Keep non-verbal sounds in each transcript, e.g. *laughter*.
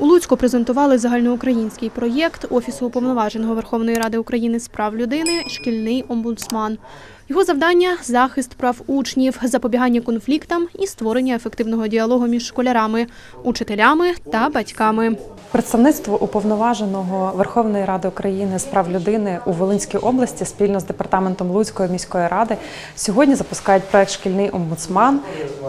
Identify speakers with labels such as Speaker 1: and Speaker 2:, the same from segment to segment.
Speaker 1: У Луцьку презентували загальноукраїнський проєкт Офісу уповноваженого Верховної Ради України з прав людини Шкільний омбудсман. Його завдання захист прав учнів, запобігання конфліктам і створення ефективного діалогу між школярами, учителями та батьками.
Speaker 2: Представництво уповноваженого Верховної Ради України з прав людини у Волинській області спільно з департаментом Луцької міської ради сьогодні запускають проект Шкільний омбудсман,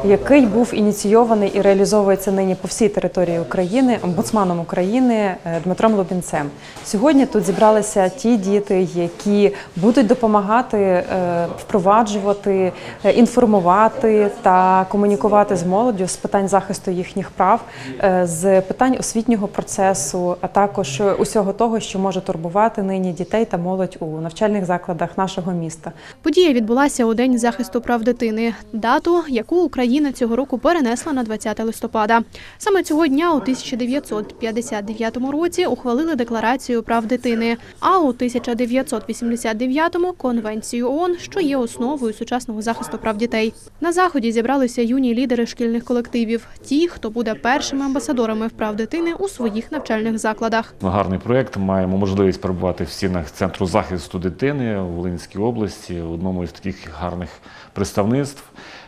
Speaker 2: який був ініційований і реалізовується нині по всій території України омбудсманом України е, Дмитром Лубінцем. Сьогодні тут зібралися ті діти, які будуть допомагати е, впроваджувати, е, інформувати та комунікувати з молоддю з питань захисту їхніх прав, е, з питань освітнього процесу, а також усього того, що може турбувати нині дітей та молодь у навчальних закладах нашого міста.
Speaker 1: Подія відбулася у День захисту прав дитини, дату, яку Україна цього року перенесла на 20 листопада. Саме цього дня у 1959 році ухвалили Декларацію прав дитини, а у 1989 – Конвенцію ООН, що є основою сучасного захисту прав дітей. На заході зібралися юні лідери шкільних колективів, ті, хто буде першими амбасадорами прав дитини у своїх навчальних закладах.
Speaker 3: Гарний проєкт. Маємо можливість перебувати в стінах центру захисту дитини у Волинській області, в одному із таких гарних представництв.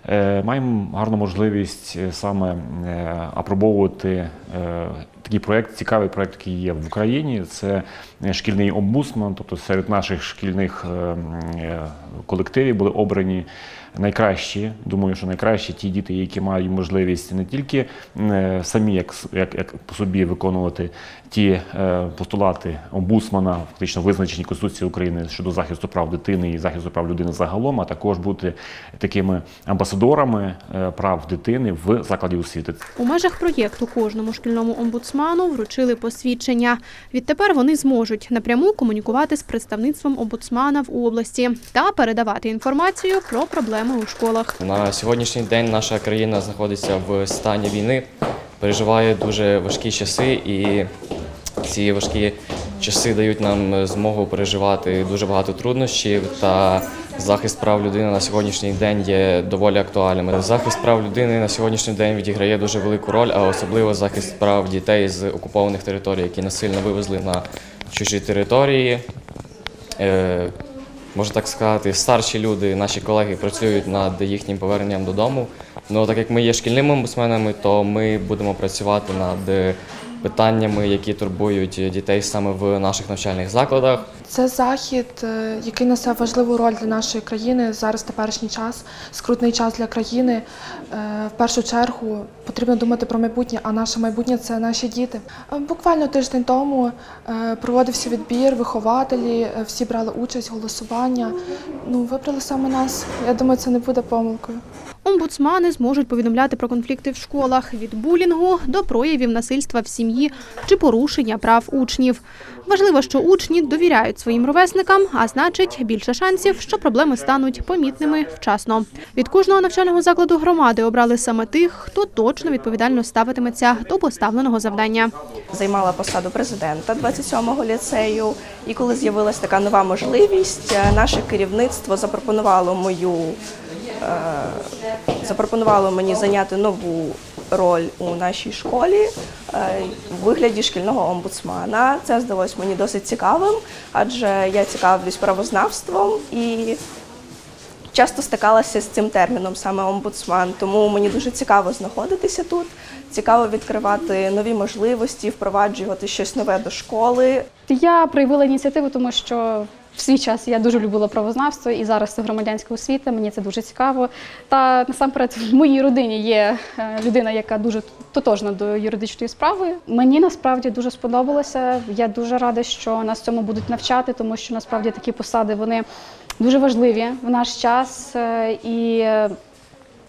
Speaker 3: Е, Маємо гарну можливість е, саме е, апробовувати такий проєкт, цікавий проєкт, який є в Україні. Це шкільний омбудсман. Тобто серед наших шкільних е, е, були обрані найкращі. Думаю, що найкращі ті діти, які мають можливість не тільки е, самі як, як, як по собі виконувати ті е, постулати омбудсмана, фактично визначені Конституцією України щодо захисту прав дитини і захисту прав людини загалом, а також бути такими амбасадорами е, прав дитини в закладі освіти.
Speaker 1: У межах проєкту кожному шкільному омбудсману вручили посвідчення. Відтепер вони зможуть напряму комунікувати з представництвом омбудсмана в області та передавати інформацію про проблеми у школах.
Speaker 4: На сьогоднішній день наша країна знаходиться в стані війни, переживає дуже важкі часи, і ці важкі часи дають нам змогу переживати дуже багато труднощів. Та захист прав людини на сьогоднішній день є доволі актуальним. Захист прав людини на сьогоднішній день відіграє дуже велику роль, а особливо захист прав дітей з окупованих територій, які насильно вивезли на чужі території. Можна так сказати, старші люди, наші колеги працюють над їхнім поверненням додому. Ну, так як ми є шкільними омбудсменами, то ми будемо працювати над питаннями, які турбують дітей саме в наших навчальних закладах.
Speaker 5: Це захід, е, який несе важливу роль для нашої країни зараз теперішній час, скрутний час для країни. Е, В першу чергу потрібно думати про майбутнє, а наше майбутнє це наші діти. Е, Буквально тиждень тому проводився відбір, вихователі, всі брали участь, голосування. Ну, вибрали саме нас. Я думаю, це не буде помилкою.
Speaker 1: Омбудсмани зможуть повідомляти про конфлікти в школах від булінгу до проявів насильства в сім'ї чи порушення прав учнів. Важливо, що учні довіряють своїм ровесникам, а значить більше шансів, що проблеми стануть помітними вчасно. Від кожного навчального закладу громади обрали саме тих, хто точно відповідально ставитиметься до поставленого завдання.
Speaker 6: займала посаду президента 27-го ліцею. І коли з'явилася така нова можливість, е, наше керівництво запропонувало мою запропонувало мені зайняти нову роль у нашій школі е, в вигляді шкільного омбудсмана. Це здалось мені досить цікавим, адже я цікавлюсь правознавством і часто стикалася з цим терміном саме омбудсман. Тому мені дуже цікаво знаходитися тут. Цікаво відкривати нові можливості, впроваджувати щось нове до школи.
Speaker 7: Я проявила ініціативу, тому що в свій час я дуже любила правознавство і зараз це громадянська освіта. Мені це дуже цікаво. Та насамперед в моїй родині є е, людина, яка дуже тотожна до юридичної справи. Мені насправді дуже сподобалося. Я дуже рада, що нас цьому будуть навчати, тому що насправді такі посади вони дуже важливі в наш час. Е, І е,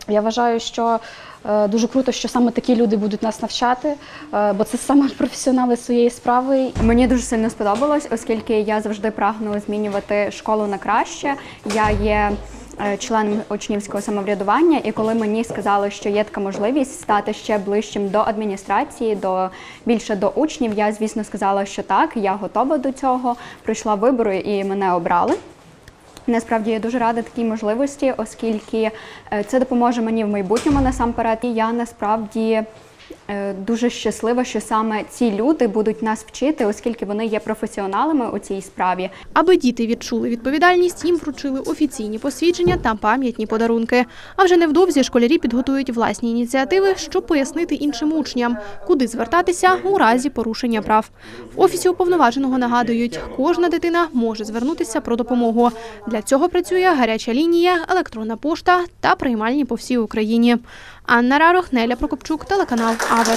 Speaker 7: я вважаю, що дуже круто, що саме такі люди будуть нас навчати, е, бо це саме *laughs* професіонали своєї справи.
Speaker 8: Мені дуже сильно сподобалось, оскільки я завжди прагнула змінювати школу на краще. Я є е, членом учнівського самоврядування, і коли мені сказали, що є така можливість стати ще ближчим до адміністрації, до більше до учнів, я звісно сказала, що так, я готова до цього. Пройшла вибори і мене обрали. Насправді я дуже рада такій можливості, оскільки е, це допоможе мені в майбутньому насамперед. І я насправді дуже щаслива, що саме ці люди будуть нас вчити, оскільки вони є професіоналами у цій справі.
Speaker 1: Аби діти відчули відповідальність, їм вручили офіційні посвідчення та пам'ятні подарунки. А вже невдовзі школярі підготують власні ініціативи, щоб пояснити іншим учням, куди звертатися у разі порушення прав. В офісі уповноваженого нагадують, кожна дитина може звернутися про допомогу. Для цього працює гаряча лінія, електронна пошта та приймальні по всій Україні. Анна Рарох, Неля Прокопчук, телеканал aber